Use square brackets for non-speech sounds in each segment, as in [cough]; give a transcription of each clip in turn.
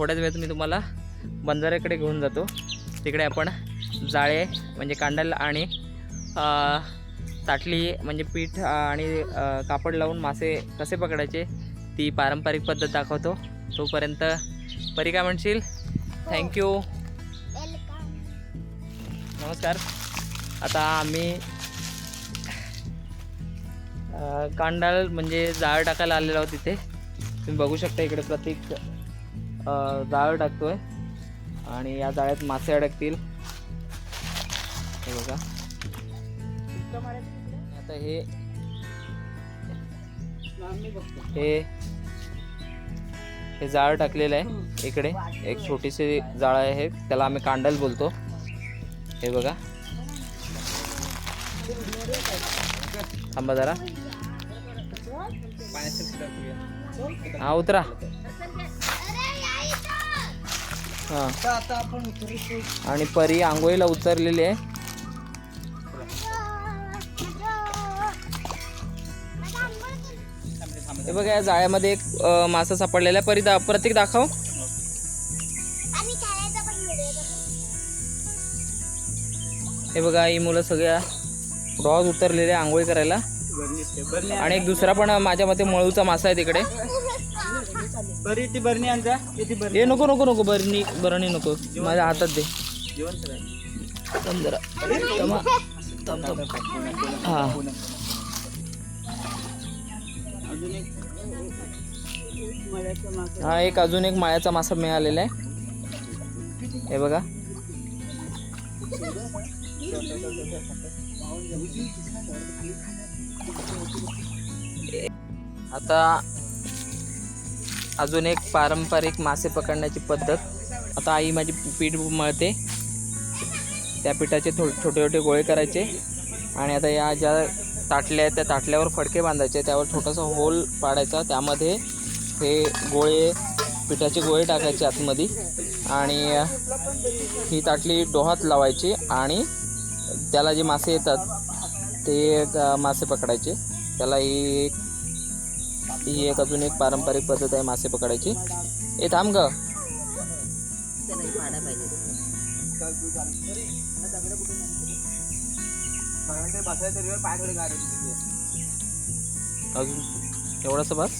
थोड्याच वेळात मी तुम्हाला बंजाऱ्याकडे घेऊन जातो. तिकडे आपण जाळे म्हणजे कांडल आणि ताटली म्हणजे पीठ आणि कापड लावून मासे कसे पकडायचे ती पारंपरिक पद्धत दाखवतो. तोपर्यंत परी काय म्हणशील? थँक्यू नमस्कार. आता आम्ही कांडल कांडाल म्हणजे जाळ टाकायला आलेलो आहोत तिथे तुम्ही बघू शकता इकडे प्रतीक जाळं टाकतो टाकतोय. आणि या जाळ्यात मासे अडकतील. हे बघा. आता हे हे हे जाळं टाकलेलं आहे इकडे. एक छोटीशी जाळं आहे. त्याला आम्ही कांडल बोलतो. हे बघा. थांबा जरा. हा उतरा. हा. आता आपण उतरतो. आणि परी आंघोळीला उतरलेली आहे. हे बघा या जाळ्यामध्ये एक मासा सापडलेला आहे. परी दा प्रतीक दाखव. हे बघा ही मुलं सगळ्या डॉग उतरलेले आहे आंघोळी करायला. आणि एक दुसरा पण माझ्या मते मळूचा मासा आहे तिकडे. बरी ती बरणी आणजा ती बरणी? हे नको नको नको बरणी बरणी नको. माझ्या हातात दे. जेवण करायचं थांब जरा थांबा. थांब, थांब. हा. अजून एक हा एक अजून एक माळ्याचा मासा मिळालेला आहे. हे बघा. आता अजून एक पारंपरिक मासे पकडण्याची पद्धत. आता आई माझी पीठ मळते. त्या पिठाचे थो छोटे छोटे गोळे करायचे. आणि आता या ज्या ताटल्या आहेत त्या ताटल्यावर फडके बांधायचे. त्यावर छोटासा होल पाडायचा. त्यामध्ये हे गोळे पिठाचे गोळे टाकायचे आतमध्ये. आणि ही ताटली डोहात लावायची आणि त्याला जे मासे येतात ते मासे पकडायचे. त्याला ही ही एक अजून एक पारंपरिक पद्धत आहे मासे पकडायची. ए थांब ग. अजून एवढासा बस?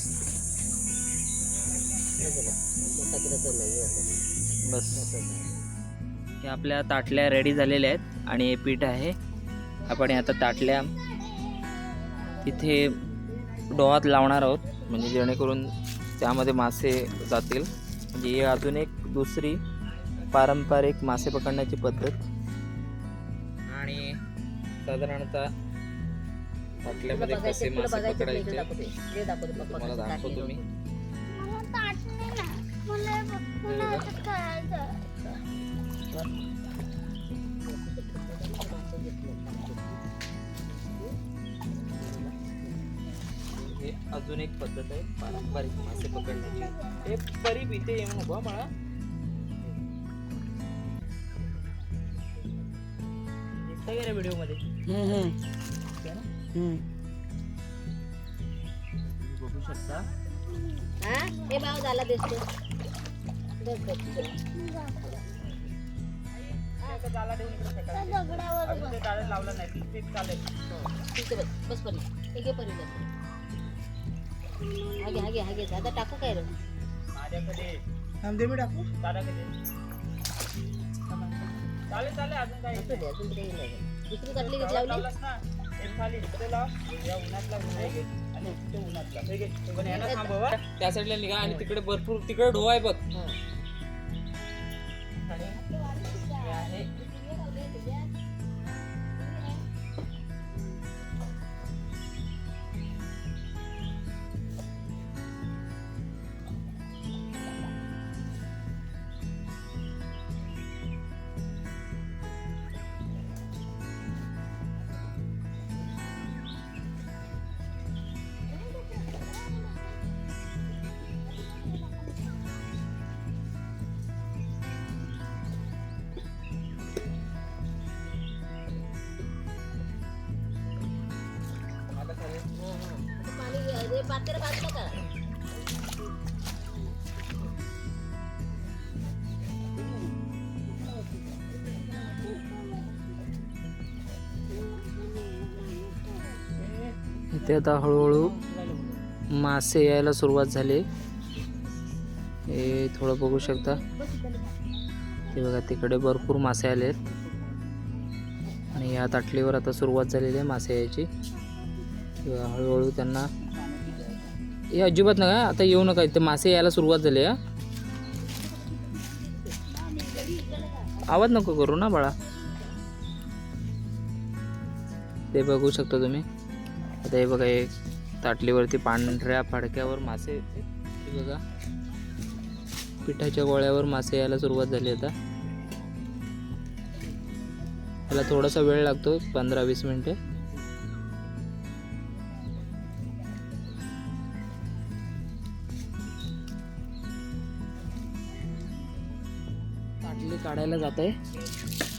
बस. हे आपल्या ताटल्या रेडी झालेल्या आहेत आणि हे पीठ आहे. आपण आता ताटल्या तिथे डोहात लावणार आहोत. म्हणजे जेणेकरून त्यामध्ये मासे जातील. म्हणजे ही अजून एक दुसरी पारंपरिक मासे पकडण्याची पद्धत. आणि साधारणतः ताटल्यामध्ये कसे मासे पकडायचे तुम्हाला दाखवतो मी. अजून एक पद्धत आहे पारंपरिक मासे पकडण्याची. हे परी इथे येऊ नको मला व्हिडिओमध्ये बघू शकता. हे? भाव झाला दिसतो ते जाळ्यात लावलं नाही. ते चालेल. तिथे बस बस परी. हे घे परी हागे हागे हागे आता टाकू काय रे? माझ्याकडे. थांबते मी टाकू. दादाकडे चालेल चालेल अजून काय असू दे अजून काही नाही दुसरी कटली घेत लावली? लावलास ना? एक खाली इथे लाव. या उन्हात लाव हे घे. आणि तिथे उन्हात लाव हे घे. पण याला थांबव हा. त्या साईडला निघा आणि तिकडे भरपूर तिकडे ढो आहे बघ. हा. इथे आता हळूहळू मासे यायला सुरुवात झाली. हे थोडं बघू शकता. ते बघा तिकडे भरपूर मासे आले आहेत. आणि या ताटलीवर आता सुरुवात झालेली आहे मासे यायची. किंवा हळूहळू त्यांना हे अजिबात नका आता येऊ नका इथे. मासे यायला सुरुवात झाली हा. आवाज नको करू ना बाळा. ते बघू शकता तुम्ही. आता हे बघा हे ताटलीवरती पांढऱ्या फाडक्यावर मासे हे बघा. पिठाच्या गोळ्यावर मासे यायला सुरुवात झाली आता. त्याला थोडासा वेळ लागतो पंधरा वीस मिनिटे. ताटली काढायला जात आहे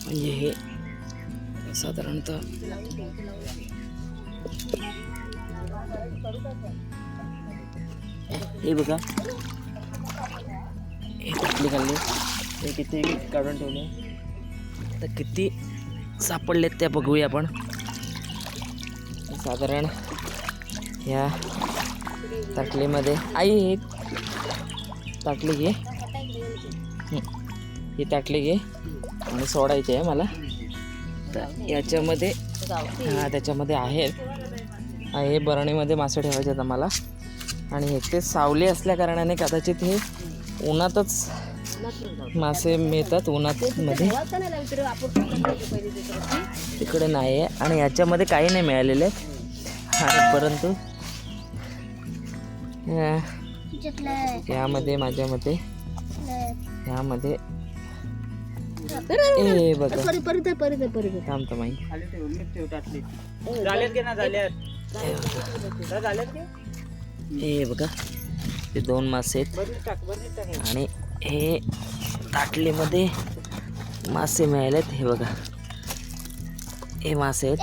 म्हणजे हे साधारणतः. हे बघा. हे कुठली खाल्ली. हे किती काढून ठेवले. तर किती सापडलेत त्या बघूया आपण. साधारण ह्या ताटलीमध्ये. आई हे ताटली घे. हे ही ताटली घे आणि सोडायची आहे मला. तर याच्यामध्ये हा त्याच्यामध्ये आहेत हे बरणीमध्ये मासे ठेवायचे आहेत आम्हाला. आणि ते सावली असल्या कारणाने कदाचित हे उन्हातच मासे मिळतात उन्हात मध्ये तिकडे नाही आहे. आणि याच्यामध्ये काही नाही मिळालेले आणि परंतु यामध्ये माझ्या मते यामध्ये ए बघा. माई झाल्यात की ना झाल्यात झाल्यात की? हे बघा. ते दोन मासे आहेत. आणि हे ताटलीमध्ये मासे मिळालेत. हे बघा. हे मासे आहेत.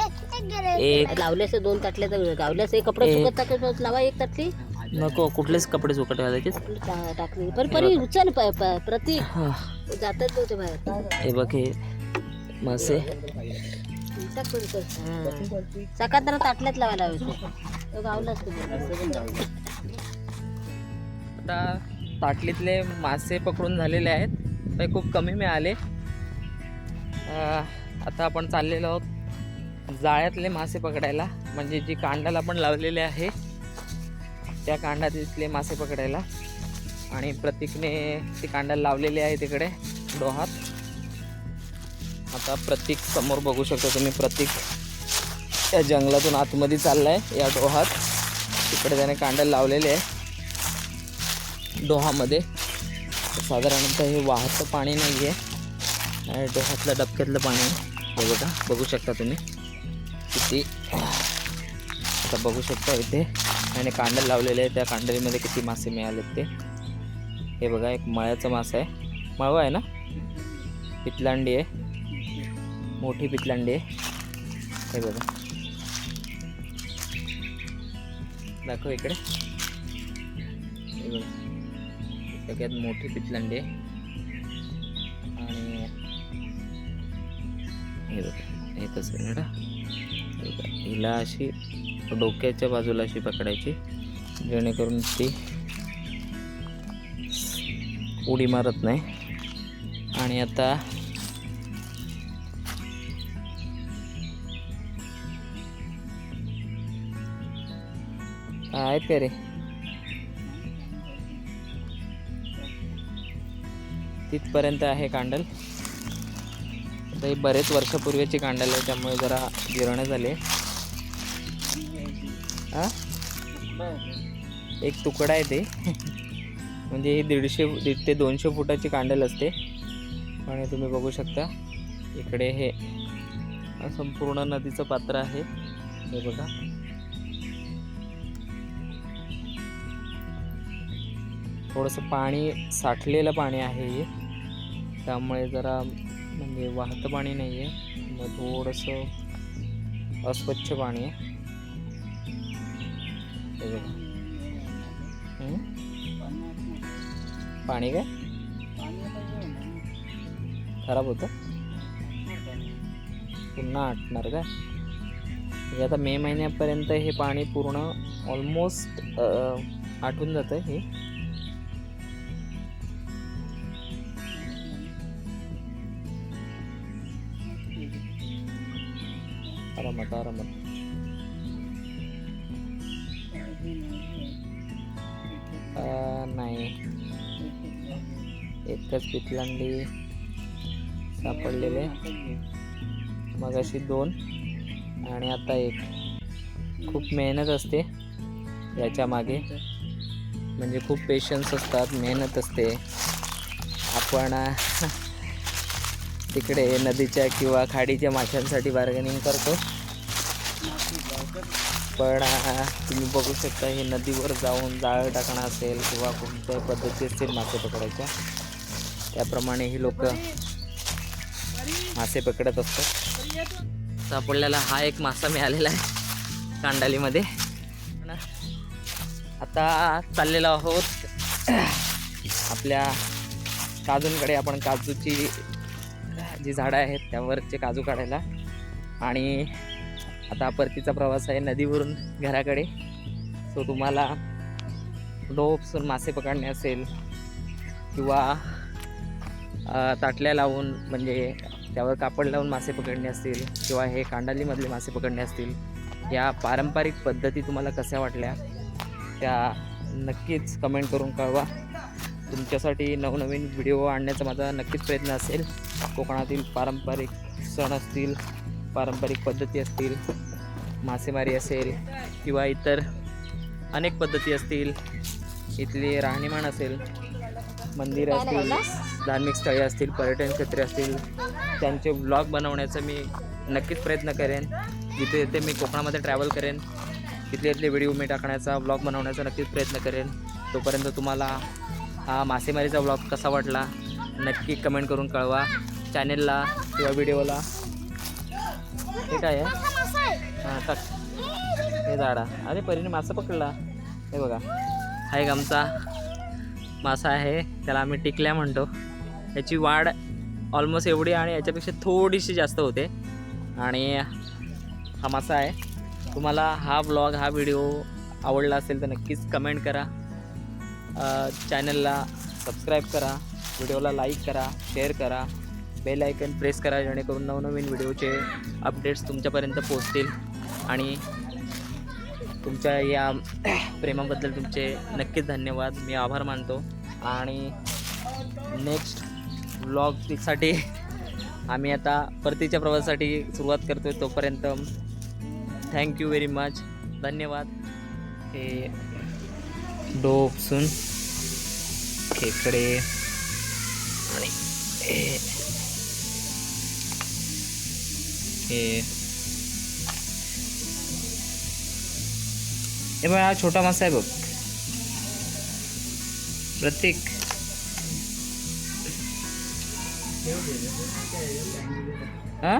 एक लावल्यास दोन ताटल्या तर गावल्यास एक कपडे एक. सुकत टाकत लावा एक ताटली. नको कुठलेच कपडे सुकट घालायचे टाकली पण परी उचल प- प- प्रतीक हा. जातात नव्हते बाहेर. हे बघ हे मासे. टाक कर. सकाळ तर ताटल्यात लावायला हवे तो आता ताटलीतले मासे पकडून झालेले आहेत. ते खूप कमी मिळाले. अं, आता आपण चाललेलो आहोत जाळ्यातले मासे पकडायला. म्हणजे जी कांडाला आपण लावलेले आहे. त्या कांडात दिसले मासे पकडायला. आणि प्रतीकने ती कांडा लावलेली आहे तिकडे डोहात. आता प्रतीक समोर बघू शकता तुम्ही प्रतीक त्या जंगलातून आतमध्ये चाललाय या डोहात. तिकडे त्याने कांडा लावलेले आहे. डोहामध्ये. साधारणतः हे वाहतं पाणी नाही आहे आणि डोहातल्या डबक्यातलं पाणी आहे. हे बघा बघू शकता तुम्ही. किती आता बघू शकता इथे. आणि कांडल लावलेले आहे त्या कांडलीमध्ये किती मासे मिळाले ते. हे बघा एक मळ्याचा मासा आहे. मळवा आहे ना? पितलांडी आहे. मोठी पितलांडी आहे. हे बघा. दाखव इकडे. हे बघा. सगळ्यात मोठी पितलांडी आहे. आणि हे बघा हे कसं हिला अशी डोक्याच्या बाजूला अशी पकडायची. जेणेकरून ती उडी मारत नाही. आणि आता आहेत का रे? तिथपर्यंत आहे कांडल. आता ही बरेच वर्षापूर्वीची कांडल आहे त्यामुळे जरा जिरणे झाले. एक तुकडा आहे ते. म्हणजे हे दीडशे दीड ते दोनशे फुटाची कांडल असते. आणि तुम्ही बघू शकता. इकडे हे संपूर्ण नदीचं पात्र आहे. हे बघा. थोडंसं पाणी साठलेलं पाणी आहे हे. त्यामुळे जरा म्हणजे वाहतं पाणी नाही आहे मग थोडंसं अस्वच्छ पाणी आहे. हे बघा. पाणी काय? खराब होतं? पुन्हा आटणार का हे आता मे महिन्यापर्यंत हे पाणी पूर्ण ऑलमोस्ट आटून जातं हे. आरामत आरामत. एकच पितलांडी सापडलेले. मग अशी दोन आणि आता एक. खूप मेहनत असते याच्या मागे. म्हणजे खूप पेशन्स असतात मेहनत असते. आपण तिकडे नदीच्या किंवा खाडीच्या माशांसाठी बार्गेनिंग करतो. पण तुम्ही बघू शकता हे नदीवर जाऊन जाळं टाकणं असेल किंवा कोणत्याही पद्धती असतील मासे पकडायच्या त्याप्रमाणे ही लोक मासे पकडत असतात. सापडलेला हा एक मासा मिळालेला आहे कांडालीमध्ये. आता चाललेलो आहोत आपल्या काजूंकडे. आपण काजूची जी झाडं आहेत त्यावरचे काजू काढायला. आणि आता परतीचा प्रवास आहे नदीवरून घराकडे. सो तुम्हाला डोपसून मासे पकडणे असेल किंवा ताटल्या लावून म्हणजे त्यावर कापड लावून मासे पकडणे असतील किंवा हे कांडालीमधले मासे पकडणे असतील या पारंपरिक पद्धती तुम्हाला कशा वाटल्या? त्या नक्कीच कमेंट करून कळवा. तुमच्यासाठी नवनवीन व्हिडिओ आणण्याचा माझा नक्कीच प्रयत्न असेल. कोकणातील पारंपरिक सण असतील पारंपरिक पद्धती असतील मासेमारी असेल किंवा इतर अनेक पद्धती असतील इथली राहणीमान असेल मंदिरं असतील धार्मिक स्थळे असतील पर्यटन क्षेत्रे असतील त्यांचे ब्लॉग बनवण्याचा मी नक्कीच प्रयत्न करेन. जिथे जिथे मी कोकणामध्ये ट्रॅव्हल करेन तिथले तिथले व्हिडिओ मी टाकण्याचा ब्लॉग बनवण्याचा नक्कीच प्रयत्न करेन. तोपर्यंत तुम्हाला हा मासेमारीचा ब्लॉग कसा वाटला नक्की कमेंट करून कळवा. चॅनेलला किंवा व्हिडिओला हे काय आहे. हां टाक. हे झाडा. अरे परीने मासा पकडला. हे बघा. हा एक आमचा मासा आहे त्याला आम्ही टिकल्या म्हणतो. याची वाढ ऑलमोस्ट एवढी आणि याच्यापेक्षा थोडीशी जास्त होते. आणि हा मासा आहे. तुम्हाला हा ब्लॉग हा व्हिडिओ आवडला असेल तर नक्कीच कमेंट करा. चॅनलला सबस्क्राईब करा. व्हिडिओला लाईक करा शेअर करा. बेल आयकन प्रेस करा जेणेकरून नवनवीन व्हिडिओचे अपडेट्स तुमच्यापर्यंत पोहोचतील. आणि तुमच्या या [clears throat] प्रेमाबद्दल तुमचे नक्कीच धन्यवाद. मी आभार मानतो. आणि नेक्स्ट ब्लॉगसाठी [laughs] आम्ही आता परतीच्या प्रवासासाठी सुरुवात करतो आहे तोपर्यंत थँक्यू व्हेरी मच धन्यवाद. हे डोपसून खेकडे आणि हे. हे बघ हा छोटा मासा आहे बघ प्रत्येक हा?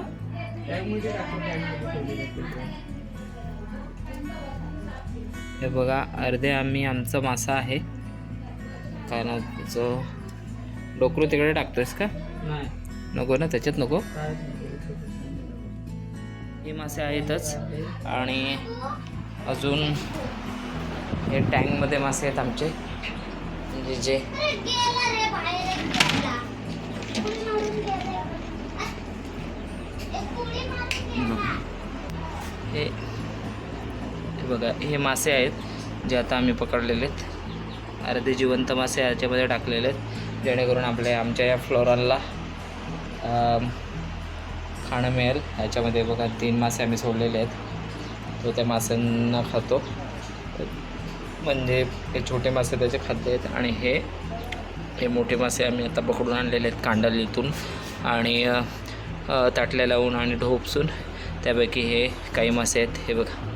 हे बघा अर्धे आम्ही आमचा मासा आहे. कारण जो डोकरू तिकडे टाकतोयस का? नको ना त्याच्यात नको. हे मासे आहेतच. आणि अजून हे टँकमध्ये मासे आहेत आमचे. म्हणजे जे. हे हे बघा हे मासे आहेत जे आता आम्ही पकडलेले आहेत. अर्धे जिवंत मासे याच्यामध्ये टाकलेले आहेत. जेणेकरून आपल्या आमच्या या फ्लोराला खाणं मिळेल. ह्याच्यामध्ये बघा तीन मासे आम्ही सोडलेले आहेत. तो त्या माशांना खातो. म्हणजे हे छोटे मासे त्याचे खाद्य आहेत आणि हे हे मोठे मासे आम्ही आता पकडून आणलेले आहेत कांडलीतून आणि ताटल्या लावून आणि ढोपसून. त्यापैकी हे काही मासे आहेत हे बघा.